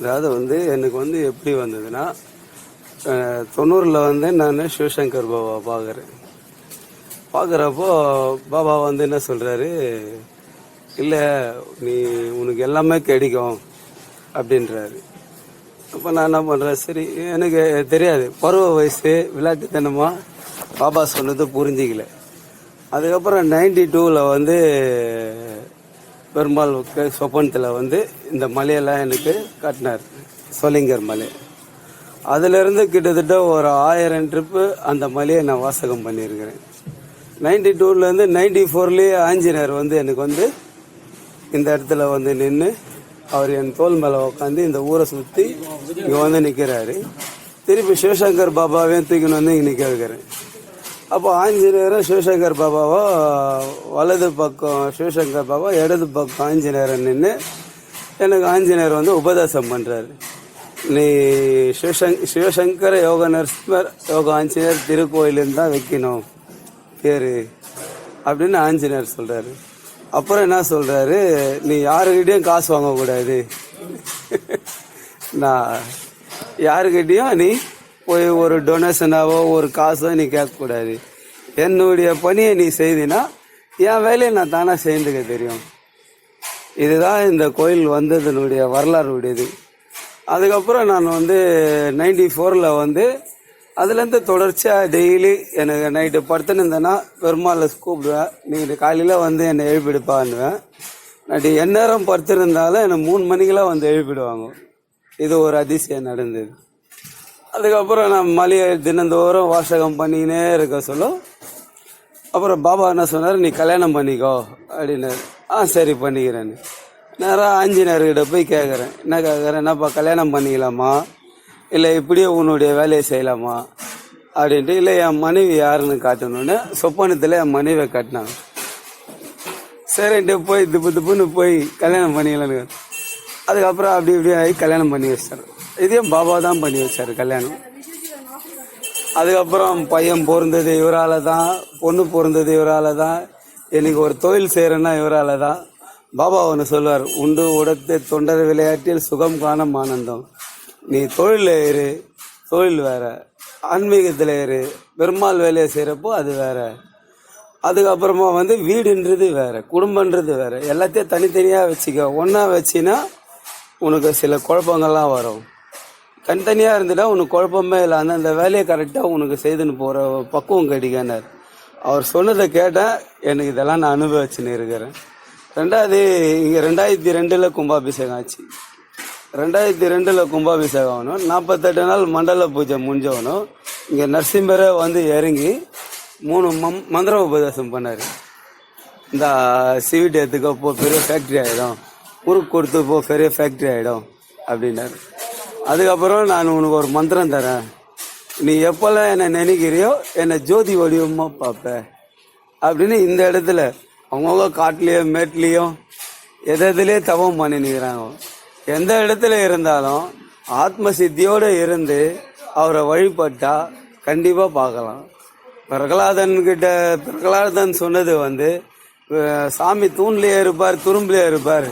அதாவது வந்து எனக்கு வந்து எப்படி வந்ததுன்னா தொண்ணூறில் வந்து நான் சிவசங்கர் பாபா பார்க்குறேன் பார்க்குறப்போ பாபா வந்து என்ன சொல்கிறாரு இல்லை நீ உனக்கு எல்லாமே கிடைக்கும் அப்படின்றாரு. அப்போ நான் என்ன பண்ணுறேன் சரி எனக்கு தெரியாது. பருவ வயசு விளையாட்டுத்தனமாக பாபா சொன்னது புரிஞ்சிக்கல. அதுக்கப்புறம் நைன்டி டூவில் வந்து பெருமாள் சொப்பனத்தில் வந்து இந்த மலையெல்லாம் எனக்கு காட்டினார். சோளிங்கர் மலை. அதிலிருந்து கிட்டத்தட்ட ஒரு ஆயிரம் ட்ரிப்பு அந்த மலையை நான் வாசகம் பண்ணியிருக்கிறேன். நைன்டி டூலேருந்து நைன்டி ஃபோர்லேயே ஆஞ்சநேயர் வந்து எனக்கு வந்து இந்த இடத்துல வந்து நின்று அவர் என் தோல் மேலே உட்காந்து இந்த ஊரை சுற்றி இங்கே வந்து நிற்கிறாரு திருப்பி சிவசங்கர் பாபாவையும் தூக்கின்னு வந்து இங்கே நிற்க வைக்கிறேன் அப்போ ஆஞ்சநேயரும் சிவசங்கர் பாபாவோ வலது பக்கம் சிவசங்கர் பாபா இடது பக்கம் ஆஞ்சநேயர் நின்று எனக்கு ஆஞ்சநேயர் வந்து உபதேசம் பண்ணுறாரு நீ சிவசங் சிவசங்கர யோக நரசிம்மர் யோக ஆஞ்சநேயர் திருக்கோயிலுன்னு தான் வைக்கணும் பேர் அப்படின்னு ஆஞ்சநேயர் சொல்கிறாரு அப்புறம் என்ன சொல்கிறாரு நீ யாருக்கிட்டேயும் காசு வாங்கக்கூடாது. நான் யாருக்கிட்டேயும் நீ போய் ஒரு டொனேஷனாவோ ஒரு காசோ நீ கேட்கக்கூடாது. என்னுடைய பணியை நீ செய்தினா என் வேலையை நான் தானாக செய்துக்க தெரியும். இதுதான் இந்த கோயில் வந்ததுனுடைய வரலாறு உடையது அதுக்கப்புறம் நான் வந்து நைன்டி ஃபோரில் வந்து அதுலேருந்து தொடர்ச்சியாக டெய்லி எனக்கு நைட்டு படுத்துன்னு இருந்தேன்னா பெருமாளை கூப்பிடுவேன். நீங்கள் காலையில் வந்து என்னை எழுப்பிடுப்பான்னுவேன். நைட்டு எந்நேரம் படுத்திருந்தாலும் என்னை மூணு மணிக்கெல்லாம் வந்து எழுப்பிடுவாங்க. இது ஒரு அதிசயம் நடந்தது. அதுக்கப்புறம் நான் மலையை தினந்தோறும் வாசகம் பண்ணினே இருக்க சொல்ல. அப்புறம் பாபா என்ன சொன்னார் நீ கல்யாணம் பண்ணிக்கோ அப்படின்னாரு. ஆ சரி பண்ணிக்கிறேன்னு. நேராக ஆஞ்சநேயர்கிட்ட போய் கேட்குறேன் என்ன கேட்குறேன் என்னப்பா கல்யாணம் பண்ணிக்கலாமா? இல்லை இப்படியே உன்னுடைய வேலையை செய்யலாமா? அப்படின்ட்டு இல்லை என் மனைவி யாருன்னு காட்டணுன்னு சொப்பனத்தில் என் மனைவியை காட்டினாங்க. சரின்ட்டு போய் திப்பு திப்புன்னு போய் கல்யாணம் பண்ணிக்கலான்னு. அதுக்கப்புறம் அப்படி இப்படி ஆகி கல்யாணம் பண்ணி வச்சார் இதையும் பாபா தான் பண்ணி வச்சார் கல்யாணம். அதுக்கப்புறம் பையன் பிறந்தது இவரால் தான் பொண்ணு பிறந்தது இவரால் தான் எனக்கு ஒரு தொழில் செய்கிறேன்னா இவரால் தான். பாபா ஒன்று சொல்லுவார் உண்டு உடத்து தொண்டர் விளையாட்டில் சுகம் காணும் ஆனந்தம் நீ தொழிலில் இரு தொழில் வேற. ஆன்மீகத்தில் இரு பெருமாள் வேலையை செய்கிறப்போ அது வேற. அதுக்கப்புறமா வந்து வீடுன்றது வேற குடும்பன்றது வேற. எல்லாத்தையும் தனித்தனியாக வச்சுக்க. ஒன்றா வச்சின்னா உனக்கு சில குழப்பங்கள்லாம் வரும். தனித்தனியாக இருந்துட்டா உனக்கு குழப்பமே இல்லை. அந்த வேலையை கரெக்டாக உனக்கு செய்துன்னு போகிற பக்குவம் கிடைக்கானார் அவர் சொன்னதை கேட்டேன். எனக்கு இதெல்லாம் நான் அனுபவிச்சுன்னு இருக்கிறேன். ரெண்டாவது இங்கே ரெண்டாயிரத்தி ரெண்டில் கும்பாபிஷேகம் ஆச்சு. ரெண்டாயிரத்தி ரெண்டில் கும்பாபிஷேகம் ஆகணும். நாற்பத்தெட்டு நாள் மண்டல பூஜை முடிஞ்சவனும் இங்கே நரசிம்மரை வந்து இறங்கி மூணு மம் மந்திர உபதேசம் பண்ணார். இந்த சிவிட் எடுத்துக்கோ போ பெரிய ஃபேக்ட்ரி ஆகிடும் முறுக்கு கொடுத்து போ பெரிய ஃபேக்ட்ரி ஆகிடும் அப்படின்னாரு. அதுக்கப்புறம் நான் உனக்கு ஒரு மந்திரம் தரேன். நீ எப்போல்லாம் என்னை நினைக்கிறியோ என்னை ஜோதி வடிவமாக பார்ப்ப. அப்படின்னு இந்த இடத்துல அவங்கவுங்க காட்டுலேயோ மேட்லேயும் எது எதுலேயே தவம் பண்ணினுக்கிறாங்க எந்த இடத்துல இருந்தாலும் ஆத்ம சித்தியோடு இருந்து அவரை வழிபட்டா கண்டிப்பாக பார்க்கலாம். பிரகலாதன்கிட்ட பிரகலாதன் சொன்னது வந்து சாமி தூண்லேயே இருப்பார் துரும்புலேயே இருப்பார்.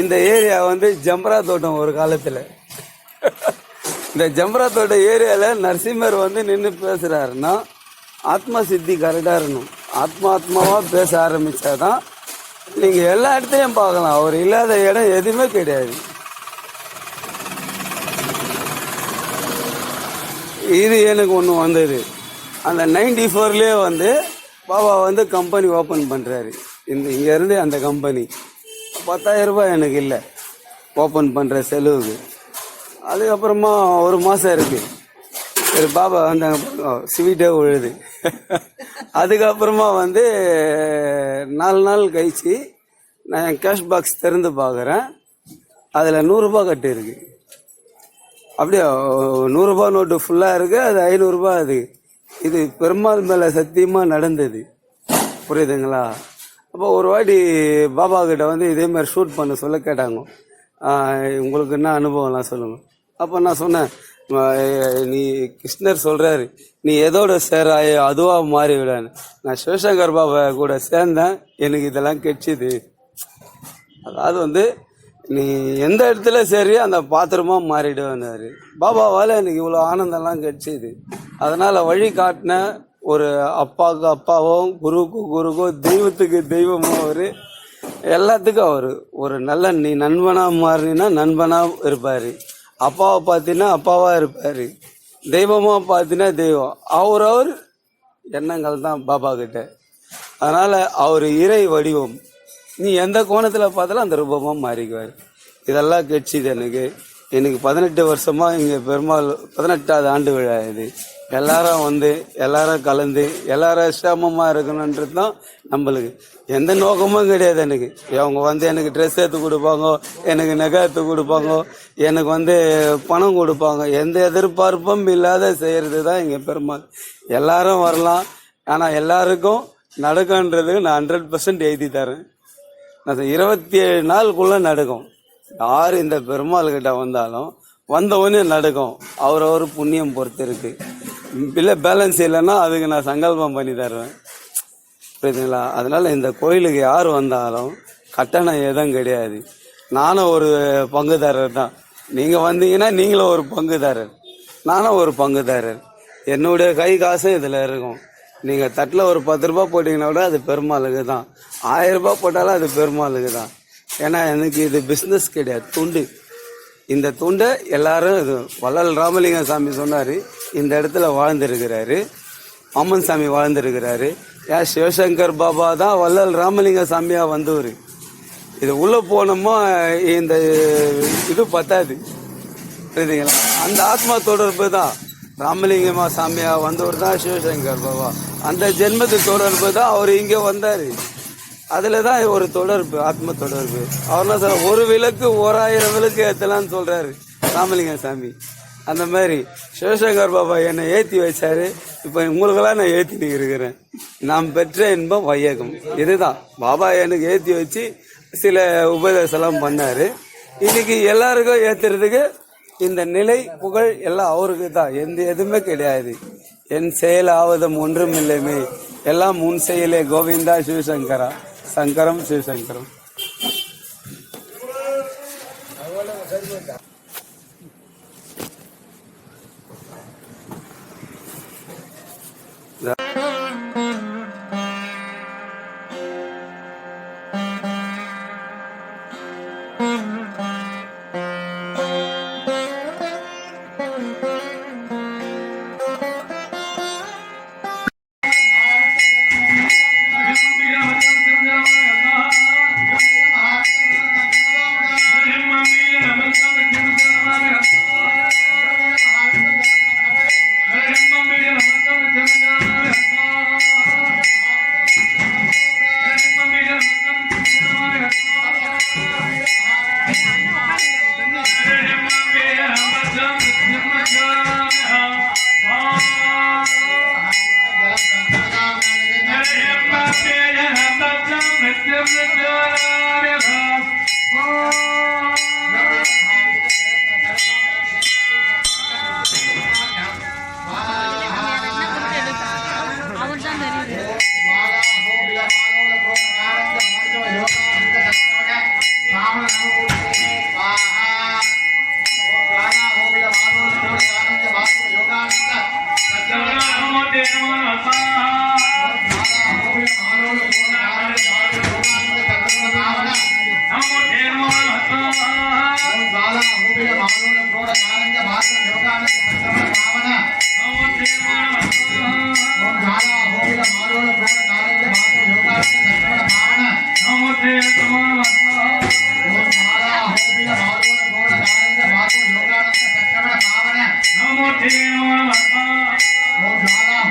இந்த ஏரியா வந்து ஜம்பரா தோட்டம் ஒரு காலத்தில். இந்த ஜம்ராத்தோட ஏரியாவில் நரசிம்மர் வந்து நின்று பேசுகிறாருன்னா ஆத்மா சித்தி கரெக்டாக இருக்கணும். ஆத்மா ஆத்மாவாக பேச ஆரம்பிச்சாதான் நீங்கள் எல்லா இடத்தையும் பார்க்கலாம். அவர் இல்லாத இடம் எதுவுமே கிடையாது. இது எனக்கு ஒன்று வந்தது. அந்த நைன்டி ஃபோர்லேயே வந்து பாபா வந்து கம்பெனி ஓப்பன் பண்ணுறாரு இந்த இங்கேருந்து அந்த கம்பெனி பத்தாயிரம் ரூபாய் எனக்கு இல்லை. ஓப்பன் பண்ணுற செலவுக்கு. அதுக்கப்புறமா ஒரு மாதம் இருக்குது சரி பாபா வந்தாங்க ஸ்வீட்டே விழுது அதுக்கப்புறமா வந்து நாலு நாள் கழிச்சு நான் என் கேஷ் பாக்ஸ் திறந்து பார்க்குறேன் அதில் நூறுரூபா கட்டு இருக்கு. அப்படியே? நூறுரூபா நோட்டு ஃபுல்லாக இருக்கு அது ஐநூறுரூபா அது. இது பெருமாள் மேலே சத்தியமாக நடந்தது. புரியுதுங்களா? அப்போ ஒரு வாட்டி பாபா கிட்ட வந்து இதே மாதிரி ஷூட் பண்ண சொல்ல கேட்டாங்க. உங்களுக்கு என்ன அனுபவம்லாம் சொல்லுங்கள் அப்போ நான் சொன்னேன் நீ கிருஷ்ணர் சொல்கிறாரு நீ எதோட சேராயோ அதுவாக மாறி விடான்னு நான் சிவசங்கர் பாபா கூட சேர்ந்தேன் எனக்கு இதெல்லாம் கெட்சிது அதாவது வந்து நீ எந்த இடத்துல சரி அந்த பாத்திரமா மாறிடுவேன்னாரு. பாபாவால் எனக்கு இவ்வளோ ஆனந்தம்லாம் கிடைச்சிது. அதனால் வழி காட்டின ஒரு அப்பாவுக்கு அப்பாவும் குருவுக்கு குருக்கும் தெய்வத்துக்கு தெய்வமும் அவர் எல்லாத்துக்கும் அவர். ஒரு நல்ல நீ நண்பனாக மாறினா நண்பனாக இருப்பார். அப்பாவை பார்த்தீங்கன்னா அப்பாவா இருப்பார். தெய்வமாக பார்த்தீங்கன்னா தெய்வம். அவர் அவர் எண்ணங்கள் தான் பாபா கிட்ட. அதனால் அவர் இறை வடிவம். நீ எந்த கோணத்தில் பார்த்தாலும் அந்த ரூபமாக மாறிக்குவார். இதெல்லாம் கட்சிது எனக்கு. எனக்கு பதினெட்டு வருஷமாக இங்கே பெருமாள் பதினெட்டாவது ஆண்டு விழா இது. எல்லாரும் வந்து எல்லாரும் கலந்து எல்லாரும் சிரமமாக இருக்கணுன்றது தான் நம்மளுக்கு. எந்த நோக்கமும் கிடையாது எனக்கு. அவங்க வந்து எனக்கு ட்ரெஸ் எடுத்து கொடுப்பாங்க எனக்கு நகை எடுத்து கொடுப்பாங்க எனக்கு வந்து பணம் கொடுப்பாங்க. எந்த எதிர்பார்ப்பும் இல்லாத செய்கிறது தான் இங்கே பெருமாள். எல்லாரும் வரலாம். ஆனால் எல்லாருக்கும் நடக்கும்ன்றதுக்கு நான் ஹண்ட்ரட் பர்சன்ட் எழுதி தரேன். இருபத்தி ஏழு நாளுக்குள்ள நடக்கும். யார் இந்த பெருமாள் கிட்ட வந்தாலும் வந்தவொடனே நடக்கும். அவரவர் புண்ணியம் பொறுத்து இருக்குது இல்லை பேலன்ஸ் இல்லைன்னா அதுக்கு நான் சங்கல்பம் பண்ணி தருவேன் புரியுதுங்களா? அதனால் இந்த கோயிலுக்கு யார் வந்தாலும் கட்டணம் எதுவும் கிடையாது. நானும் ஒரு பங்குதாரர் தான். நீங்கள் வந்தீங்கன்னா நீங்களும் ஒரு பங்குதாரர். நானும் ஒரு பங்குதாரர். என்னுடைய கை காசும் இதில் இருக்கும். நீங்கள் தட்டில் ஒரு பத்து ரூபா போட்டிங்கன்னா கூட அது பெருமாளுக்கு தான். ஆயிரம் ரூபாய் போட்டாலும் அது பெருமாளுக்கு தான். ஏன்னா எனக்கு இது பிஸ்னஸ் கிடையாது. துண்டு. இந்த துண்டை எல்லாரும் இது வள்ளல் ராமலிங்க சாமி சொன்னார். இந்த இடத்துல வாழ்ந்திருக்கிறாரு. அம்மன் சாமி வாழ்ந்திருக்கிறாரு. ஏன் சிவசங்கர் பாபா தான் வள்ளல் ராமலிங்க சாமியாக வந்தவர். இது உள்ளே போனோமோ இந்த இது பத்தாது. புரியுதுங்களா? அந்த ஆத்மா தொடர்பு தான். ராமலிங்கமா சாமியாக வந்தவர் தான் சிவசங்கர் பாபா. அந்த ஜென்மத்து தொடர்பு தான் அவர் இங்கே வந்தார். அதில் தான் ஒரு தொடர்பு ஆத்ம தொடர்பு. அவர் என்ன சொல்ற ஒரு விளக்கு ஓராயிரம் விளக்கு ஏற்றலாம்னு சொல்கிறாரு ராமலிங்க சாமி. அந்த மாதிரி சிவசங்கர் பாபா என்னை ஏற்றி வச்சார். இப்போ உங்களுக்கெல்லாம் நான் ஏற்றிட்டு இருக்கிறேன். நாம் பெற்ற இன்பம் வையகம். இதுதான். பாபா எனக்கு ஏற்றி வச்சு சில உபதேசம்லாம் பண்ணார். இன்னைக்கு எல்லாருக்கும் ஏற்றுறதுக்கு இந்த நிலை புகழ் எல்லாம் அவருக்கு தான் எந்த எதுவுமே கிடையாது. என் செயல் ஆவதம் ஒன்றும் இல்லைமே எல்லாம் முன் செயலே கோவிந்தா சிவசங்கரா. சங்கரம் சிவசங்கரம். 天王老婆，我可。